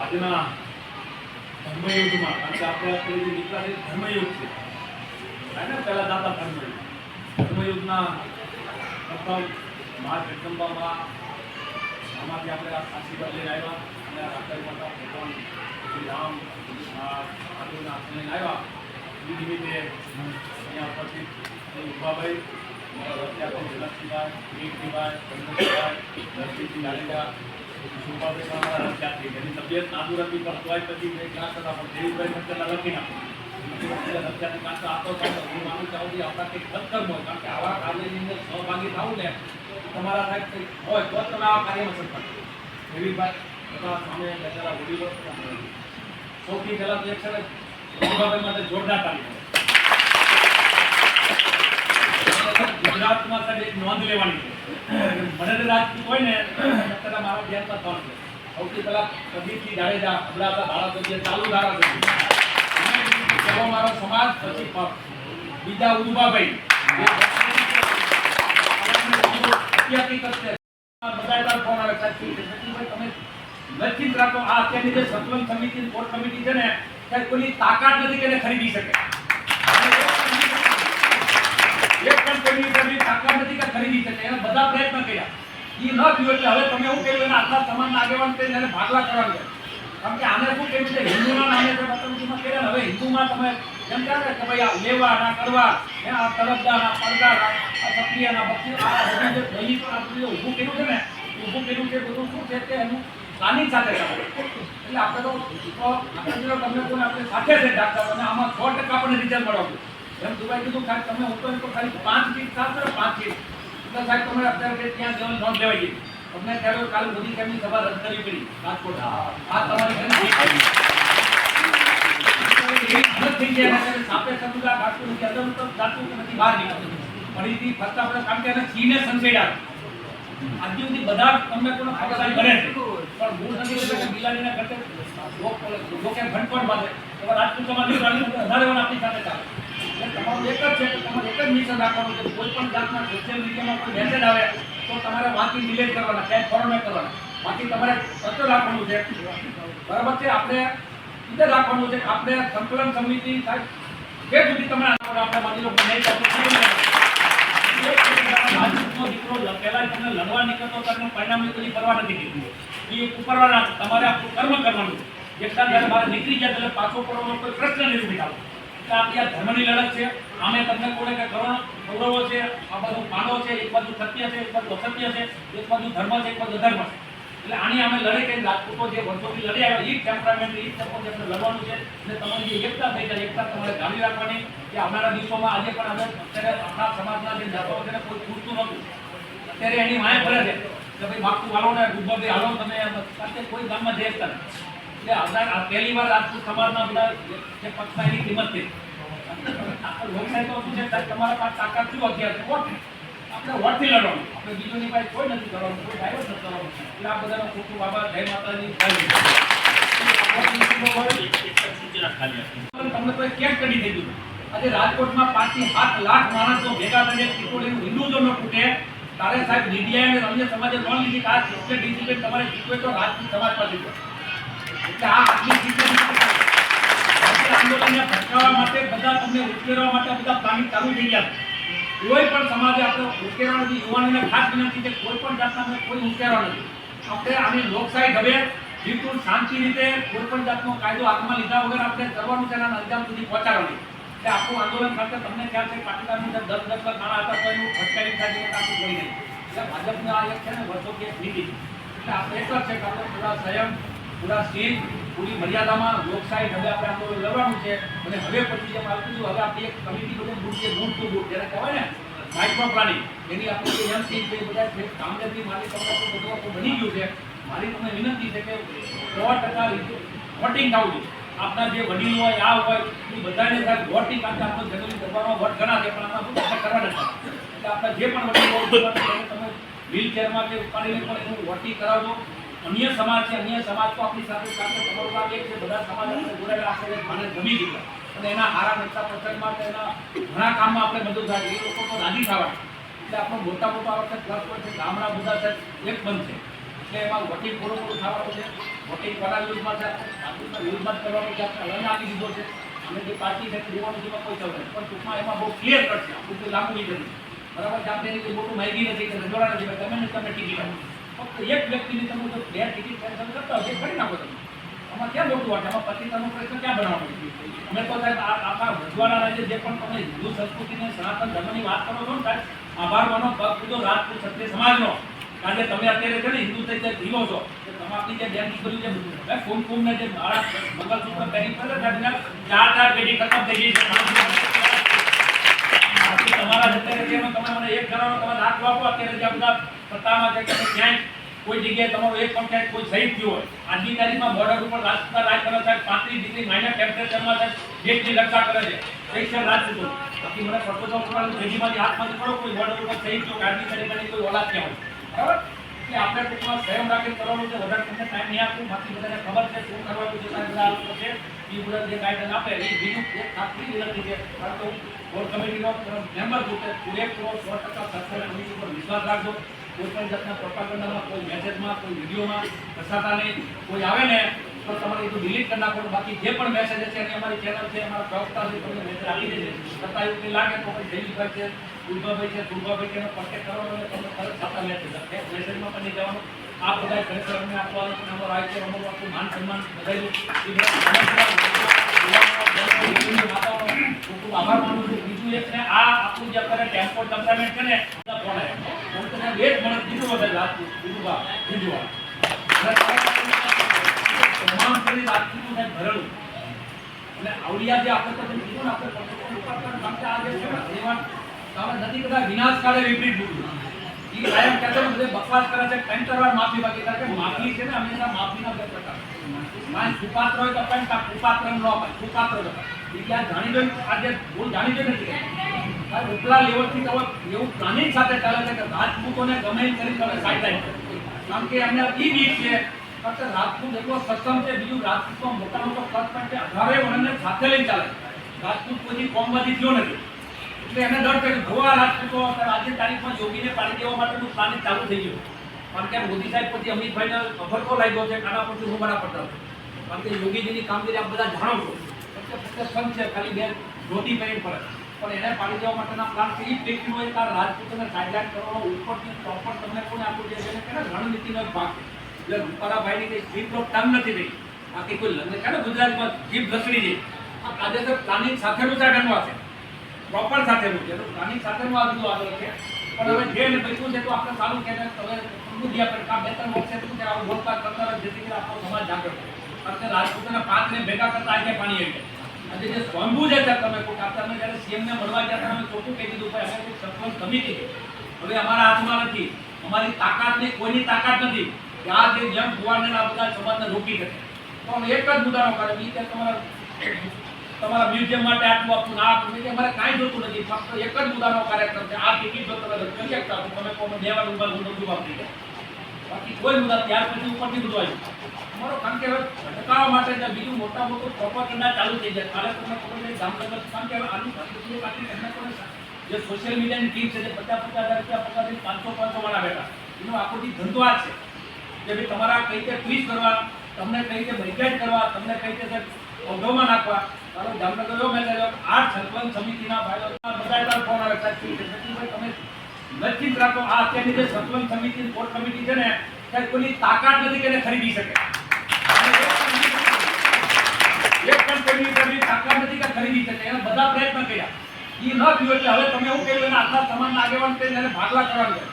આજના ધર્મયુગમાં, કારણ કે આપણે જે નીકળ્યા છે, ધર્મયુગ છે. અને પહેલા દાતા ધર્મયુગ. ધર્મયુગના પ્રથમ મા જગદંબામાં આમાંથી આપણે આશીર્વાદ લઈને આવ્યા અને રાત્રે માતા ભગવાન રામ ઠાકોરના લઈને આવ્યા. એ નિમિત્તે અહીંયા ઉપસ્થિત ઉભાભાઈ મારા રથયાત્રા જલક્ષીભાઈ વીરસિંહભાઈ ચંદ્રસિંહભાઈ દર્શીજી જાડેજા આ સત્કર્મ કાર્યમાં સત્કર દેવીભાઈ બધા સામે સૌથી પહેલાં એક છે સુભાભાઈ માટે જોરદાર તાલીમ ગુજરાતમાં સાહેબ એક નોંધ લેવાની છે. મદદ રાજપૂત હોય ને, અત્યારે મારા ધ્યાનમાં ત્રણ છે. સૌથી પહેલા પ્રદીપજી જાડેજા આપણા ધારાસભ્ય ચાલુ ધારાસભ્ય મારો સમાજ, પછી પક્ષ બીજા ઉદુભાભાઈ તમે નિશ્ચિત રાખો. આ અત્યારની જે સંતુલન સમિતિ કોર કમિટી છે ને કોઈ તાકાત નથી કે ખરીદી શકે. કોઈની કોઈની તાકાત નથી કે ખરીદી શકે એને બધા પ્રયત્ન કર્યા. એ ન થયું એટલે હવે તમે એવું કહ્યું એના આટલા સમાજના આગેવાન કરીને એને ભાગલા કરવાનું કારણ કે આને શું કેવી છે? હિન્દુના નામે જે પતંગીમાં કર્યા હવે હિન્દુમાં તમે એમ કહે ને કે ભાઈ આ લેવા ના કરવા, હે, આ તરફદાર આ પડદાર આ સક્રિય ના બક્ષી આ બધું જે દૈનિક આ બધું ઊભું કર્યું છે ને, ઊભું કર્યું છે, બધું શું છે કે એનું પ્લાનિંગ સાથે એટલે આપણે તો તો આપણે તમને કોઈ આપણે સાથે છે, ડાક્ટર, અને આમાં સો ટકા આપણને રિઝલ્ટ મળવાનું એમ દુબઈ કીધું સાહેબ તમે હું તો તો ખાલી પાંચ ફીટ થશે ને પાંચ ફીટ એટલે સાહેબ તમારે અત્યારે ત્યાં જવાનું નોંધ લેવાઈ ગઈ અમને ત્યારે કાલ મોદી સાહેબની સભા રદ કરવી પડી. રાજકોટ. આ તમારી એવી હાલત થઈ તમારું એક જ છે તમારે એક જ મિશન રાખવાનું છે. કોઈ જાતના સોશિયલ કોઈ મેસેજ આવે, તો તમારે વાંચી ડિલેટ કરવાના ક્યાંય ફોર્મેટ કરવાના. બાકી તમારે સત્ય રાખવાનું છે. બરાબર છે? આપણે રીતે છે આપણે સંકલન સમિતિ સાહેબ, જે સુધી તમે આપણે માની લો નહીં દીકરો પહેલા તમને લડવા નીકળતો તમને પરિણામની કોઈ પરવા નથી દીધી એ ઉપરવાના તમારે આપણું કર્મ કરવાનું છે. જ્યારે બહાર નીકળી જાય એટલે પાછો પડવાનો કોઈ પ્રશ્ન નહીં ઉઠાવો એટલે આપણી આ ધર્મની લડત છે? આમે તમને કોડે કે કરોડો કૌરવો છે? આ બાજુ પાંડવો છે, એક બાજુ સત્ય છે, એક બાજુ અસત્ય છે, એક બાજુ ધર્મ છે, એક બાજુ અધર્મ છે. એટલે આની અમે લડે કે રાજપૂતો જે વર્ષોથી લડી આવ્યા એ ટેમ્પરામેન્ટ એ સપોર્ટ આપણે લડવાનું છે. અને તમારી જે એકતા થઈ જાય, એકતા તમારે જાળવી રાખવાની કે આવનારા દિવસોમાં આજે પણ અમે અત્યારે આપણા સમાજના જે જાતો છે કોઈ પૂરતું નહોતું. અત્યારે એની માય ફરે છે કે ભાઈ બાપુ હાલો ને ગુબ્બાભાઈ હાલો, તમે કારણ કે કોઈ ગામમાં જઈ શકતા આવનાર આ પહેલી વાર રાજપૂત સમાજના બધા જે પક્ષાની કિંમત છે. લોકશાહી તો શું છે? સાહેબ, તમારા પાસે તાકાત શું અત્યારે છે? વોટ આપણે વોટથી લડવાનું. આપણે બીજોની પાસે કોઈ નથી કરવાનું, કોઈ ડાયવર્સ નથી કરવાનું. એટલે આ બધાનો ખોટું બાબા જય માતાજી તમને તો કેમ કરી દીધું. આજે રાજકોટમાં પાંચથી સાત લાખ માણસો ભેગા થઈને જો ન તૂટે તારે સાહેબ મીડિયા અને અન્ય સમાજે લોન લીધી. કે આ ડિસિપ્લિન તમારે જીતવે તો રાજપૂત સમાજ પાસે એટલે આ ભટકાવવા માટે બધા તમને ઉશ્કેરવા માટે બધા પ્લાનિંગ ચાલુ થઈ ગયા કોઈ પણ સમાજે આપણે ઉશ્કેરવા નથી યુવાનોને ખાસ વિનંતી કે કોઈ પણ જાતના કોઈ ઉશ્કેરવા નથી આપણે આની લોકશાહી ઢબે બિલકુલ શાંતિ રીતે કોઈ જાતનો કાયદો હાથમાં લીધા વગર આપણે કરવાનું છે અંજામ સુધી પહોંચાડવાનું એટલે આખું આંદોલન ખાતે તમને ખ્યાલ છે પાટીદારની અંદર દસ દસ લાખ હતા તો એનું ભટકાવી ખાધી આખું કરી નહીં એટલે ભાજપની આ એક છે ને વર્ષો એક નીતિ એટલે છે કે આપણે પૂરા સંયમ પૂરા સ્ટેજ પૂરી મર્યાદામાં લોકશાહી ઢબે આપણે આંદોલન લડવાનું છે. અને હવે પછી જેમ આપણે કીધું હવે આપણે એક કમિટી બધે બુટ છે બુટ ટુ બુટ જેને કહેવાય ને માઇક્રો પ્લાનિંગ એની આપણે એમ ટીમ છે બધા કામગીરી મારી તમને બધું આપણું બની ગયું છે. મારી તમને વિનંતી છે કે સો ટકા વોટિંગ થવું જોઈએ આપણા જે વડીલ હોય, આ હોય, એ બધાને સાહેબ વોટિંગ આપણે આપણો જનરલી દરબારમાં વોટ ઘણા છે પણ આપણા શું કરવા નથી. એટલે આપણા જે પણ વડીલ હોય તમે વ્હીલચેરમાં કે ઉપાડીને પણ એનું વોટિંગ કરાવજો. અન્ય સમાજ છે, અન્ય સમાજ તો આપણી સાથે સાથે તમારું કામ એક છે, બધા સમાજ આપણે જોડાયેલા આપણે મને ગમી દીધા અને એના હારા નેતા પ્રસંગમાં એના ઘણા કામમાં આપણે મદદ થાય એ લોકો તો રાજી થવા એટલે આપણો મોટા મોટા આ પ્લસ પોઈન્ટ છે, ગામડા બધા છે, એક છે. એટલે એમાં વોટિંગ પૂરો પૂરો થવાનું છે. વોટિંગ કોના વિરુદ્ધમાં છે આપણે વિરુદ્ધમાં જ કરવાનું છે. આપણે લઈને આપી દીધો છે. અને જે પાર્ટી છે ત્રિકોણોજીમાં કોઈ ચાલે પણ ટૂંકમાં એમાં બહુ ક્લિયર કટ છે. આપણું કોઈ લાગુ નહીં કર્યું બરાબર આપણે મોટું માહિતી નથી, કે રજવાડા નથી. તમે તમે ટિકિટ આપો ફક્ત એક વ્યક્તિની તમે જો બે ટિકિટ કેન્સલ કરતા હોય કરી નાખો તમે આમાં ક્યાં મોટું વાત? આમાં પતિતાનો પ્રશ્ન ક્યાં બનાવવાનો? અમે તો સાહેબ આ આખા રજવાડા રાજ્ય જે પણ તમે હિન્દુ સંસ્કૃતિને સનાતન ધર્મની વાત કરો છો ને સાહેબ આભાર માનો પગ પૂજો રાજપૂત ક્ષત્રિય સમાજનો કારણ કે તમે અત્યારે છે ને હિન્દુ તરીકે જીવો છો કે તમે આપણી જે બેન દીકરી છે કુમ કુમ ને જે મારા મંગલસૂત્ર પહેરી કરે છે ચાર ચાર પેઢી ખતમ થઈ ગઈ છે તમારા અત્યારે જે તમે મને એક કરાવો તમે લાખ આપો, અત્યારે જે અમદાવાદ સત્તામાં છે કે ક્યાંય કોઈ જગ્યાએ તમારો એક પણ કોઈ શહીદ થયો હોય. આજની તારીખમાં બોર્ડર ઉપર રાજપૂતા રાજ કરે છે, પાંત્રીસ ડિગ્રી માઇનસ ટેમ્પરેચરમાં છે દેશની રક્ષા કરે છે. એ છે રાજપૂતો બાકી મને પ્રપોઝલ કરવાનું જેજીમાંથી હાથમાંથી પડો, કોઈ બોર્ડર ઉપર થઈ થયો કાઢી તારીખની કોઈ ઓલાદ ક્યાં હોય. બરાબર? એટલે આપણે ટૂંકમાં સંયમ રાખીને કરવાનું છે વધારે તમને ટાઈમ નહીં આપવું, બાકી બધાને ખબર છે શું કરવાનું છે, સાહેબ, બધા લોકો છે. એ બધા જે ગાઈડલાઈન આપે એ બીજું એક ખાતરી વિનંતી છે. કારણ બોર્ડ કમિટીનો મેમ્બર છું કે પૂરેપૂરો સો ટકા સરકારી કમિટી ઉપર વિશ્વાસ રાખજો. કોઈ પણ જાતના પ્રોપાગન્ડામાં કોઈ મેસેજમાં કોઈ વિડીયોમાં ફસાતા નહીં કોઈ આવે ને, તો તમારે એ ડિલીટ કરી નાખો બાકી જે પણ મેસેજ છે, એની અમારી ચેનલ છે, અમારા પ્રવક્તા છે તમને મેસેજ આપી દેજે. છતાં એવું કંઈ લાગે તો પછી જયદીપભાઈ છે, દુર્ગાભાઈ છે દુર્ગાભાઈ છે, એનો કોન્ટેક્ટ કરવાનો એટલે તમને તરત છાપા મેસેજ મેસેજમાં પણ નહીં જવાનું. આ બધા ખરેખર અમને આપવાનું છે, અમારો આ છે અમારું આખું માન સન્માન બધાયું ખૂબ ખૂબ આભાર માનું છું. બીજું એક ને આ આપણું જે અત્યારે ટેમ્પો ટમ્પરામેન્ટ છે ને ફોન આવ્યા. હું તને બે જ મળે બીજું વખત રાજપૂત બીજું બા, બીજું તમામ પેલી રાજપૂતું સાહેબ ભરેલું એટલે આવડિયા જે આપણે તો કીધું ને આપણે ઉપાસના કારણ કે આ જે છે ને સેવા તમે નથી કહેતા વિનાશકાળે વિપરીત બુદ્ધિ ઈ કાયમ કહેતો બધે બકવાસ કરે છે, કંઈ વાર માફી બાકી માફી છે ને, હંમેશા માફીના બે પ્રકાર. માન સુપાત્ર હોય તો પણ કુપાત્ર ન અપાય સુપાત્ર જ ક્યાં જાણી જોઈ આજે ભૂલ જાણી જોઈ નથી. આ ઉપલા લેવલથી તો હવે એવું પ્લાનિંગ સાથે ચાલે છે કે રાજપૂતોને ગમે એમ કરી તમે સાઈડલાઈન કારણ કે એમને ઈ બીક છે. ફક્ત રાજપૂત એટલો સક્ષમ છે, બીજું રાજપૂતમાં મોટા મોટો ખર્ચ પણ છે. અઢારે વર્ણને સાથે લઈને ચાલે રાજપૂત કોઈ કોમમાંથી થયો નથી. એટલે એને ડર કે જો આ રાજપૂતો આજની આજે તારીખમાં યોગીને પાડી દેવા માટેનું પ્લાનિંગ ચાલુ થઈ ગયું. કારણ કે મોદી સાહેબ પછી અમિતભાઈને અભરકો લાગ્યો છે. કાના પરથી હું મારા પડતા કારણ કે યોગીજીની કામગીરી આપ બધા જાણો છો. ફક્ત ફક્ત સંઘ છે. ખાલી બે ધોતી પહેરીને ફરે. પણ એને પાડી દેવા માટેના પ્લાન એ જ હોય તાર રાજપૂતોને સાઇડલાઇન કરવાનો ઉપરથી પ્રોપર તમને કોને આપવું છે એને કે રણનીતિનો એક ભાગ એટલે રૂપાલાભાઈની કંઈ જીભનો ટંગ નથી રહી બાકી કોઈ લગ્ન કે ગુજરાતમાં જીભ લસડી જાય આ કાયદેસર પ્લાનિંગ સાથેનું એનું આ છે. પ્રોપર સાથેનું છે. એનું પ્લાનિંગ સાથેનું આ બધું આગળ છે. પણ હવે જે ને પૈસું છે તો આપણે સારું કે હવે સમજ્યા પણ કા બે ત્રણ વર્ષે શું છે? આવું બોલતા કરતા જેથી કરીને આપણો સમાજ જાગૃત કે રાજપૂતોના પાંચને ભેગા કરતા આજે પાણી આવી જાય. દીધું તમારા મ્યુઝિયમ માટે આટલું આપવું ના આપવું એટલે અમારે કાંઈ નથી. ફક્ત એક જ કાર્યક્રમ છે. આ ટિકિટ જો તમે રદ તમે કોઈ દેવાનું હું બધું વાપરી જાય બાકી કોઈ મુદ્દા ત્યાર પછી ઉપરથી બધું આવ્યું અમારો કારણ કે હવે ભટકાવવા માટે બીજું મોટા મોટું પ્રોપોગન્ડા ચાલુ થઈ જાય. કાલે તમને ખબર જામનગર કારણ કે હવે આની એમને કોને જે સોશિયલ મીડિયાની ટીમ છે, જે પચાસ પચાસ હજાર રૂપિયા પગારથી પાંચસો પાંચસો વાળા એનો આખો ધંધો છે. કે ભાઈ તમારા કઈ રીતે ટ્વીટ કરવા, તમને કઈ રીતે ભયગાટ કરવા, તમને કઈ રીતે અવઢવમાં નાખવા. તારો જામનગર આવ્યો આ સરપંચ સમિતિના ભાઈઓ બધા ફોન આવે તમે નિશ્ચિત રાખો. આ અત્યારની જે સરપંચ સમિતિ કમિટી છે ને ત્યાં કોઈની તાકાત નથી કે ખરીદી શકે. એક પણ કોઈની કોઈની તાકાત નથી કે ખરીદી શકે એને બધા પ્રયત્ન કર્યા. એ ન થયું એટલે હવે તમે એવું કહ્યું, એને આટલા સમાજના આગેવાન કરીને એને ભાગલા કરવાનું છે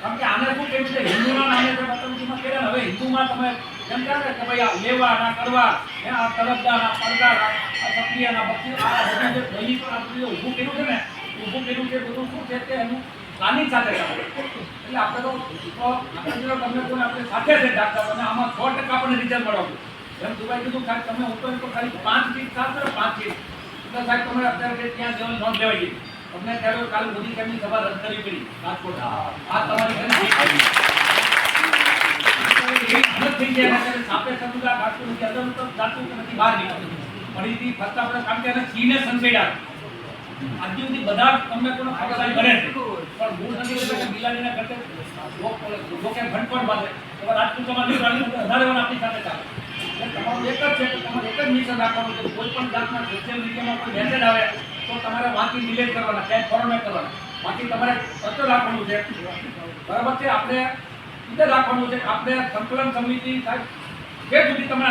કારણ કે આને શું કહ્યું છે? હિન્દુના નામે તમે પતંગીમાં કર્યા હવે હિન્દુમાં તમે એમ કહે ને કે ભાઈ આ લેવા ના કરવા, હે, આ તરફદાર આ પડદાર આ સક્રિય ના બક્ષી આ બધું જે દૈનિક આ ઊભું કર્યું છે ને, ઊભું કર્યું છે, બધું શું છે કે એનું પ્લાનિંગ સાથે એટલે આપણે તો આપણે તમને કોઈ આપણે સાથે છે ડાક્ટર અને આમાં સો ટકા આપણને રિઝલ્ટ મળવાનું. એમ દુબઈ કીધું સાહેબ તમે ઉપર તો ખાલી પાંચ ફીટ સાત ને પાંચ ફીટ એટલે સાહેબ તમે અત્યારે ત્યાં જવાનું નોંધ લેવાઈ ગઈ અમને ત્યારે કાલ મોદી સાહેબની સભા રદ કરવી પડી. રાજકોટ. આ તમારી ઘણી તો તો રાજપૂત સમાજ આપણી સાથે ચાલે. તમારું એક જ છે, તમારે એક જ મિશન રાખવાનું છે. કોઈ પણ જાતના સોશિયલ મીડિયામાં કોઈ મેસેજ આવે, તો તમારે વાંચી ડિલેટ કરવાના, ક્યાંય ફોરમેટ કરવાના. બાકી તમારે સત્ય રાખવાનું છે. બરાબર છે? આપણે રીતે રાખવાનું છે. આપણે સંકલન સમિતિ સાહેબ, જે સુધી તમે